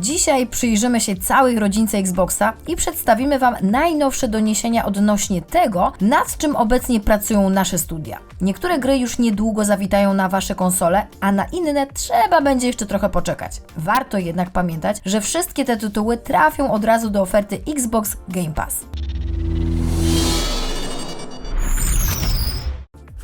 Dzisiaj przyjrzymy się całej rodzince Xboxa i przedstawimy Wam najnowsze doniesienia odnośnie tego, nad czym obecnie pracują nasze studia. Niektóre gry już niedługo zawitają na Wasze konsole, a na inne trzeba będzie jeszcze trochę poczekać. Warto jednak pamiętać, że wszystkie te tytuły trafią od razu do oferty Xbox Game Pass.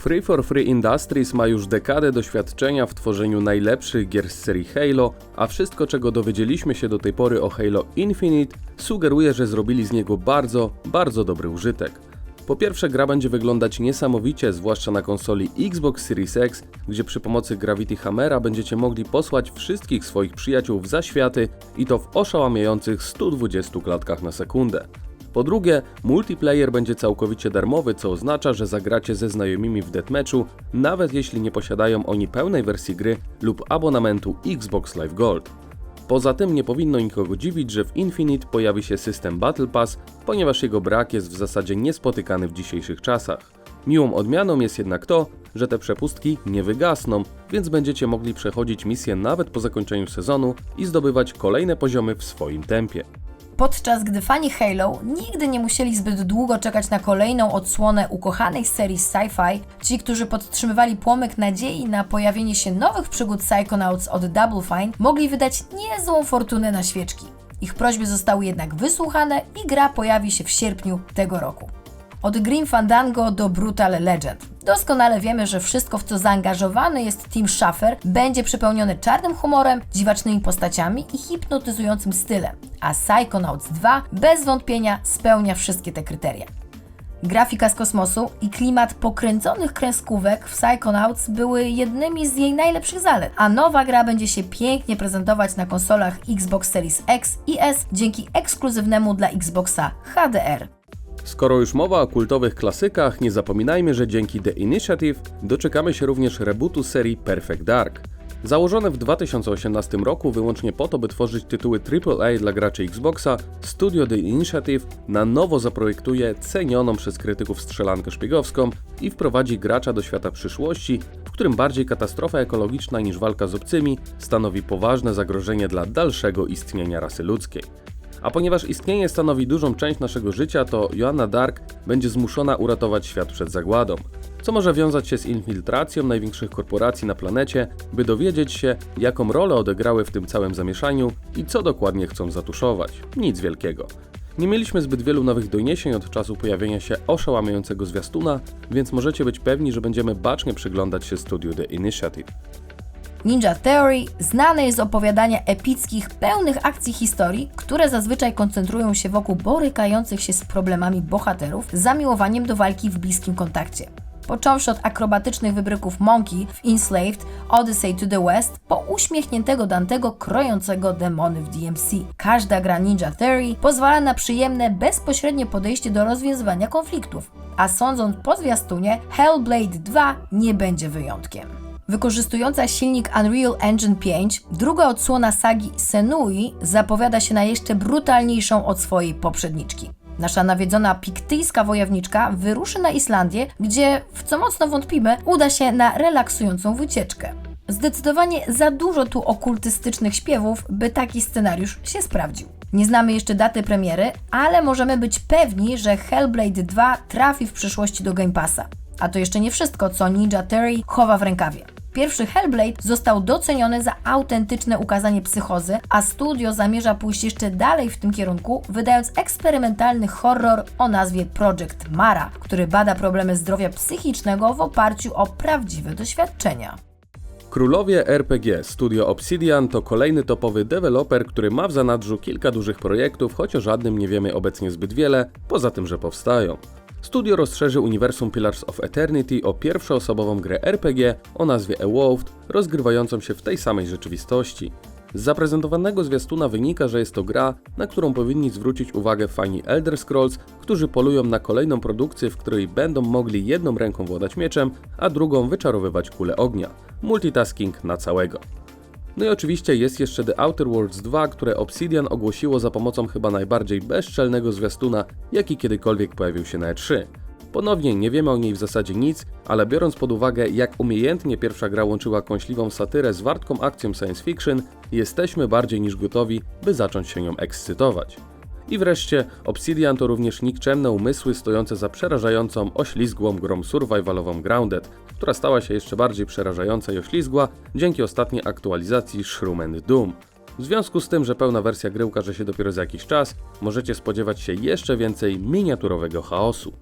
Free for Free Industries ma już dekadę doświadczenia w tworzeniu najlepszych gier z serii Halo, a wszystko czego dowiedzieliśmy się do tej pory o Halo Infinite sugeruje, że zrobili z niego bardzo, bardzo dobry użytek. Po pierwsze gra będzie wyglądać niesamowicie, zwłaszcza na konsoli Xbox Series X, gdzie przy pomocy Gravity Hammera będziecie mogli posłać wszystkich swoich przyjaciół w zaświaty i to w oszałamiających 120 klatkach na sekundę. Po drugie, multiplayer będzie całkowicie darmowy, co oznacza, że zagracie ze znajomymi w deathmatchu, nawet jeśli nie posiadają oni pełnej wersji gry lub abonamentu Xbox Live Gold. Poza tym nie powinno nikogo dziwić, że w Infinite pojawi się system Battle Pass, ponieważ jego brak jest w zasadzie niespotykany w dzisiejszych czasach. Miłą odmianą jest jednak to, że te przepustki nie wygasną, więc będziecie mogli przechodzić misje nawet po zakończeniu sezonu i zdobywać kolejne poziomy w swoim tempie. Podczas gdy fani Halo nigdy nie musieli zbyt długo czekać na kolejną odsłonę ukochanej serii sci-fi, ci, którzy podtrzymywali płomyk nadziei na pojawienie się nowych przygód Psychonauts od Double Fine, mogli wydać niezłą fortunę na świeczki. Ich prośby zostały jednak wysłuchane i gra pojawi się w sierpniu tego roku. Od Grim Fandango do Brutal Legend. Doskonale wiemy, że wszystko, w co zaangażowany jest Tim Schafer, będzie przepełnione czarnym humorem, dziwacznymi postaciami i hipnotyzującym stylem, a Psychonauts 2 bez wątpienia spełnia wszystkie te kryteria. Grafika z kosmosu i klimat pokręconych kreskówek w Psychonauts były jednymi z jej najlepszych zalet, a nowa gra będzie się pięknie prezentować na konsolach Xbox Series X i S dzięki ekskluzywnemu dla Xboxa HDR. Skoro już mowa o kultowych klasykach, nie zapominajmy, że dzięki The Initiative doczekamy się również rebootu serii Perfect Dark. Założone w 2018 roku wyłącznie po to, by tworzyć tytuły AAA dla graczy Xboxa, studio The Initiative na nowo zaprojektuje cenioną przez krytyków strzelankę szpiegowską i wprowadzi gracza do świata przyszłości, w którym bardziej katastrofa ekologiczna niż walka z obcymi stanowi poważne zagrożenie dla dalszego istnienia rasy ludzkiej. A ponieważ istnienie stanowi dużą część naszego życia, to Joanna Dark będzie zmuszona uratować świat przed zagładą. Co może wiązać się z infiltracją największych korporacji na planecie, by dowiedzieć się, jaką rolę odegrały w tym całym zamieszaniu i co dokładnie chcą zatuszować. Nic wielkiego. Nie mieliśmy zbyt wielu nowych doniesień od czasu pojawienia się oszałamiającego zwiastuna, więc możecie być pewni, że będziemy bacznie przyglądać się studiu The Initiative. Ninja Theory znane jest z opowiadania epickich, pełnych akcji historii, które zazwyczaj koncentrują się wokół borykających się z problemami bohaterów z zamiłowaniem do walki w bliskim kontakcie. Począwszy od akrobatycznych wybryków Monkey w Enslaved, Odyssey to the West, po uśmiechniętego Dantego krojącego demony w DMC. Każda gra Ninja Theory pozwala na przyjemne, bezpośrednie podejście do rozwiązywania konfliktów, a sądząc po zwiastunie, Hellblade 2 nie będzie wyjątkiem. Wykorzystująca silnik Unreal Engine 5, druga odsłona sagi Senui zapowiada się na jeszcze brutalniejszą od swojej poprzedniczki. Nasza nawiedzona piktyjska wojowniczka wyruszy na Islandię, gdzie, w co mocno wątpimy, uda się na relaksującą wycieczkę. Zdecydowanie za dużo tu okultystycznych śpiewów, by taki scenariusz się sprawdził. Nie znamy jeszcze daty premiery, ale możemy być pewni, że Hellblade 2 trafi w przyszłości do Game Passa. A to jeszcze nie wszystko, co Ninja Theory chowa w rękawie. Pierwszy Hellblade został doceniony za autentyczne ukazanie psychozy, a studio zamierza pójść jeszcze dalej w tym kierunku, wydając eksperymentalny horror o nazwie Project Mara, który bada problemy zdrowia psychicznego w oparciu o prawdziwe doświadczenia. Królowie RPG Studio Obsidian to kolejny topowy deweloper, który ma w zanadrzu kilka dużych projektów, choć o żadnym nie wiemy obecnie zbyt wiele, poza tym, że powstają. Studio rozszerzy uniwersum Pillars of Eternity o pierwszoosobową grę RPG o nazwie Evolved, rozgrywającą się w tej samej rzeczywistości. Z zaprezentowanego zwiastuna wynika, że jest to gra, na którą powinni zwrócić uwagę fani Elder Scrolls, którzy polują na kolejną produkcję, w której będą mogli jedną ręką władać mieczem, a drugą wyczarowywać kulę ognia. Multitasking na całego. No i oczywiście jest jeszcze The Outer Worlds 2, które Obsidian ogłosiło za pomocą chyba najbardziej bezczelnego zwiastuna, jaki kiedykolwiek pojawił się na E3. Ponownie nie wiemy o niej w zasadzie nic, ale biorąc pod uwagę jak umiejętnie pierwsza gra łączyła kąśliwą satyrę z wartką akcją science fiction, jesteśmy bardziej niż gotowi, by zacząć się nią ekscytować. I wreszcie Obsidian to również nikczemne umysły stojące za przerażającą, oślizgłą grą survivalową Grounded, która stała się jeszcze bardziej przerażająca i oślizgła dzięki ostatniej aktualizacji Shroom Doom. W związku z tym, że pełna wersja gry ukaże się dopiero za jakiś czas, możecie spodziewać się jeszcze więcej miniaturowego chaosu.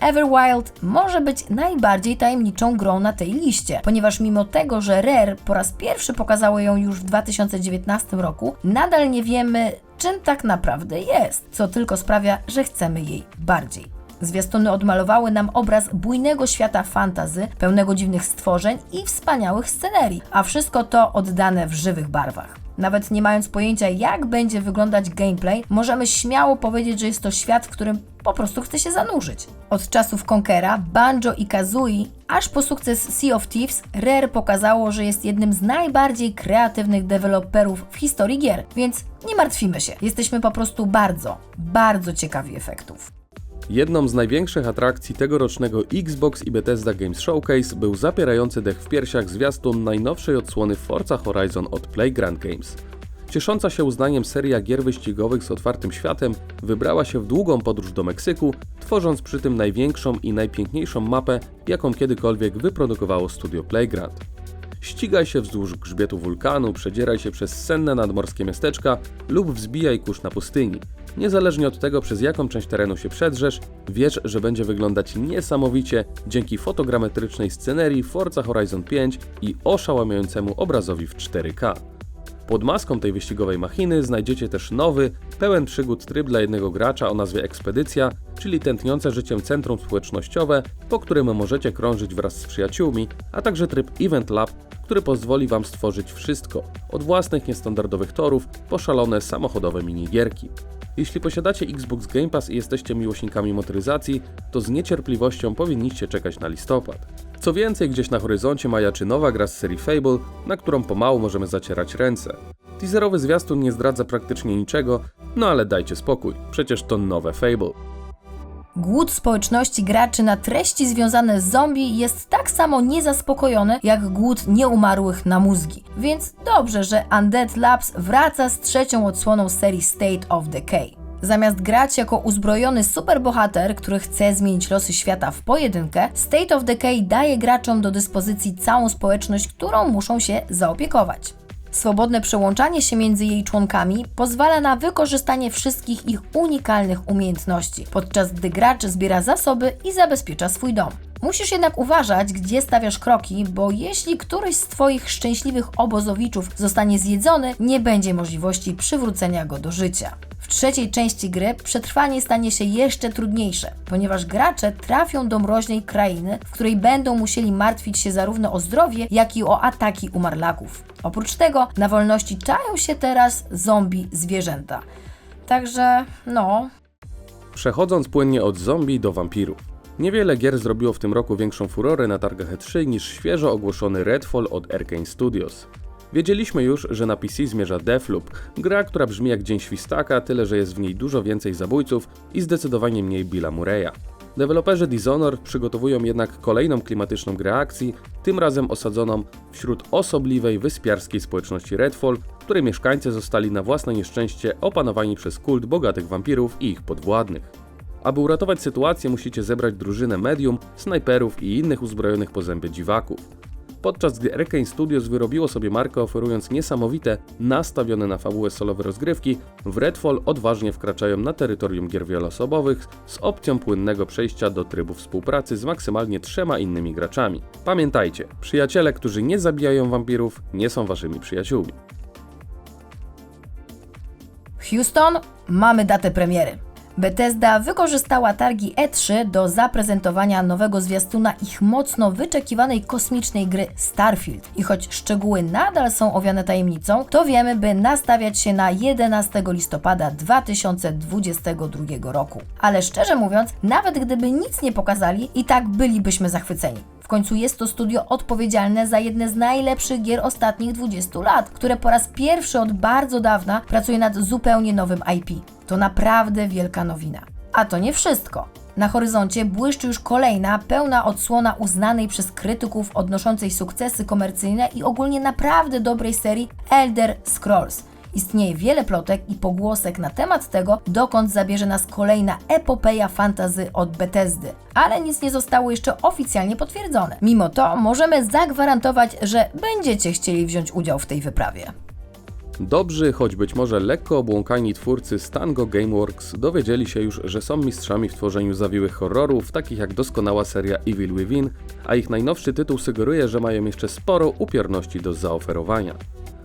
Everwild może być najbardziej tajemniczą grą na tej liście, ponieważ mimo tego, że Rare po raz pierwszy pokazało ją już w 2019 roku, nadal nie wiemy, czym tak naprawdę jest, co tylko sprawia, że chcemy jej bardziej. Zwiastuny odmalowały nam obraz bujnego świata fantazy, pełnego dziwnych stworzeń i wspaniałych scenerii, a wszystko to oddane w żywych barwach. Nawet nie mając pojęcia, jak będzie wyglądać gameplay, możemy śmiało powiedzieć, że jest to świat, w którym po prostu chce się zanurzyć. Od czasów Conkera, Banjo i Kazooie, aż po sukces Sea of Thieves, Rare pokazało, że jest jednym z najbardziej kreatywnych deweloperów w historii gier, więc nie martwimy się. Jesteśmy po prostu bardzo, bardzo ciekawi efektów. Jedną z największych atrakcji tegorocznego Xbox i Bethesda Games Showcase był zapierający dech w piersiach zwiastun najnowszej odsłony Forza Horizon od Playground Games. Ciesząca się uznaniem seria gier wyścigowych z otwartym światem wybrała się w długą podróż do Meksyku, tworząc przy tym największą i najpiękniejszą mapę, jaką kiedykolwiek wyprodukowało studio Playground. Ścigaj się wzdłuż grzbietu wulkanu, przedzieraj się przez senne nadmorskie miasteczka lub wzbijaj kurz na pustyni. Niezależnie od tego, przez jaką część terenu się przedrzesz, wiesz, że będzie wyglądać niesamowicie dzięki fotogrametrycznej scenerii Forza Horizon 5 i oszałamiającemu obrazowi w 4K. Pod maską tej wyścigowej machiny znajdziecie też nowy, pełen przygód tryb dla jednego gracza o nazwie Ekspedycja, czyli tętniące życiem centrum społecznościowe, po którym możecie krążyć wraz z przyjaciółmi, a także tryb Event Lab, który pozwoli Wam stworzyć wszystko, od własnych niestandardowych torów po szalone samochodowe minigierki. Jeśli posiadacie Xbox Game Pass i jesteście miłośnikami motoryzacji, to z niecierpliwością powinniście czekać na listopad. Co więcej, gdzieś na horyzoncie majaczy nowa gra z serii Fable, na którą pomału możemy zacierać ręce. Teaserowy zwiastun nie zdradza praktycznie niczego, no ale dajcie spokój, przecież to nowe Fable. Głód społeczności graczy na treści związane z zombie jest tak samo niezaspokojony jak głód nieumarłych na mózgi. Więc dobrze, że Undead Labs wraca z trzecią odsłoną serii State of Decay. Zamiast grać jako uzbrojony superbohater, który chce zmienić losy świata w pojedynkę, State of Decay daje graczom do dyspozycji całą społeczność, którą muszą się zaopiekować. Swobodne przełączanie się między jej członkami pozwala na wykorzystanie wszystkich ich unikalnych umiejętności, podczas gdy gracz zbiera zasoby i zabezpiecza swój dom. Musisz jednak uważać, gdzie stawiasz kroki, bo jeśli któryś z Twoich szczęśliwych obozowiczów zostanie zjedzony, nie będzie możliwości przywrócenia go do życia. W trzeciej części gry przetrwanie stanie się jeszcze trudniejsze, ponieważ gracze trafią do mroźnej krainy, w której będą musieli martwić się zarówno o zdrowie, jak i o ataki umarlaków. Oprócz tego na wolności czają się teraz zombie zwierzęta. Także, no, Przechodząc płynnie od zombie do wampirów. Niewiele gier zrobiło w tym roku większą furorę na targach E3 niż świeżo ogłoszony Redfall od Arkane Studios. Wiedzieliśmy już, że na PC zmierza Deathloop, gra, która brzmi jak dzień świstaka, tyle że jest w niej dużo więcej zabójców i zdecydowanie mniej Billa Murray'a. Deweloperzy Dishonored przygotowują jednak kolejną klimatyczną grę akcji, tym razem osadzoną wśród osobliwej wyspiarskiej społeczności Redfall, której mieszkańcy zostali na własne nieszczęście opanowani przez kult bogatych wampirów i ich podwładnych. Aby uratować sytuację, musicie zebrać drużynę medium, snajperów i innych uzbrojonych po zęby dziwaków. Podczas gdy Arkane Studios wyrobiło sobie markę oferując niesamowite, nastawione na fabułę solowe rozgrywki, w Redfall odważnie wkraczają na terytorium gier wieloosobowych z opcją płynnego przejścia do trybu współpracy z maksymalnie trzema innymi graczami. Pamiętajcie, przyjaciele, którzy nie zabijają wampirów, nie są waszymi przyjaciółmi. Houston, mamy datę premiery. Bethesda wykorzystała targi E3 do zaprezentowania nowego zwiastuna ich mocno wyczekiwanej kosmicznej gry Starfield. I choć szczegóły nadal są owiane tajemnicą, to wiemy, by nastawiać się na 11 listopada 2022 roku. Ale szczerze mówiąc, nawet gdyby nic nie pokazali, i tak bylibyśmy zachwyceni. Końcu jest to studio odpowiedzialne za jedne z najlepszych gier ostatnich 20 lat, które po raz pierwszy od bardzo dawna pracuje nad zupełnie nowym IP. To naprawdę wielka nowina. A to nie wszystko. Na horyzoncie błyszczy już kolejna, pełna odsłona uznanej przez krytyków odnoszącej sukcesy komercyjne i ogólnie naprawdę dobrej serii Elder Scrolls. Istnieje wiele plotek i pogłosek na temat tego, dokąd zabierze nas kolejna epopeja fantazy od Bethesdy, ale nic nie zostało jeszcze oficjalnie potwierdzone. Mimo to możemy zagwarantować, że będziecie chcieli wziąć udział w tej wyprawie. Dobrzy, choć być może lekko obłąkani twórcy Stango Gameworks dowiedzieli się już, że są mistrzami w tworzeniu zawiłych horrorów, takich jak doskonała seria Evil Within, a ich najnowszy tytuł sugeruje, że mają jeszcze sporo upiorności do zaoferowania.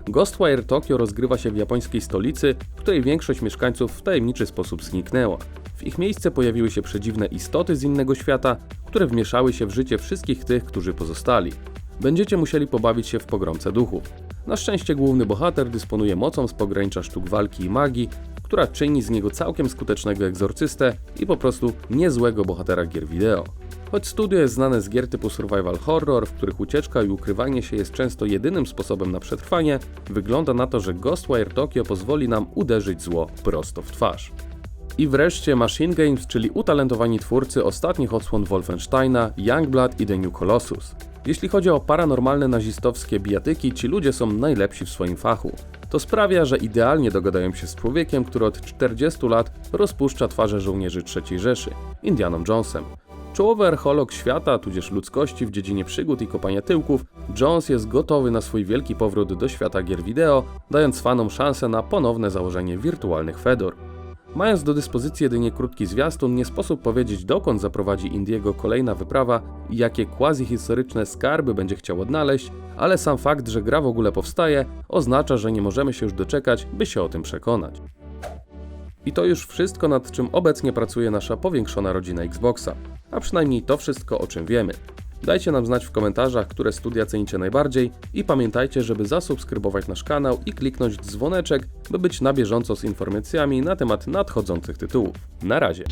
Ghostwire Tokyo rozgrywa się w japońskiej stolicy, w której większość mieszkańców w tajemniczy sposób zniknęła. W ich miejsce pojawiły się przedziwne istoty z innego świata, które wmieszały się w życie wszystkich tych, którzy pozostali. Będziecie musieli pobawić się w pogromce duchów. Na szczęście główny bohater dysponuje mocą z pogranicza sztuk walki i magii, która czyni z niego całkiem skutecznego egzorcystę i po prostu niezłego bohatera gier wideo. Choć studio jest znane z gier typu survival horror, w których ucieczka i ukrywanie się jest często jedynym sposobem na przetrwanie, wygląda na to, że Ghostwire Tokyo pozwoli nam uderzyć zło prosto w twarz. I wreszcie Machine Games, czyli utalentowani twórcy ostatnich odsłon Wolfensteina, Youngblood i The New Colossus. Jeśli chodzi o paranormalne nazistowskie bijatyki, ci ludzie są najlepsi w swoim fachu. To sprawia, że idealnie dogadają się z człowiekiem, który od 40 lat rozpuszcza twarze żołnierzy III Rzeszy, Indianą Jonesem. Czołowy archeolog świata, tudzież ludzkości w dziedzinie przygód i kopania tyłków, Jones jest gotowy na swój wielki powrót do świata gier wideo, dając fanom szansę na ponowne założenie wirtualnych fedor. Mając do dyspozycji jedynie krótki zwiastun, nie sposób powiedzieć dokąd zaprowadzi Indiego kolejna wyprawa i jakie quasi-historyczne skarby będzie chciał odnaleźć, ale sam fakt, że gra w ogóle powstaje, oznacza, że nie możemy się już doczekać, by się o tym przekonać. I to już wszystko, nad czym obecnie pracuje nasza powiększona rodzina Xboxa, a przynajmniej to wszystko, o czym wiemy. Dajcie nam znać w komentarzach, które studia cenicie najbardziej i pamiętajcie, żeby zasubskrybować nasz kanał i kliknąć dzwoneczek, by być na bieżąco z informacjami na temat nadchodzących tytułów. Na razie.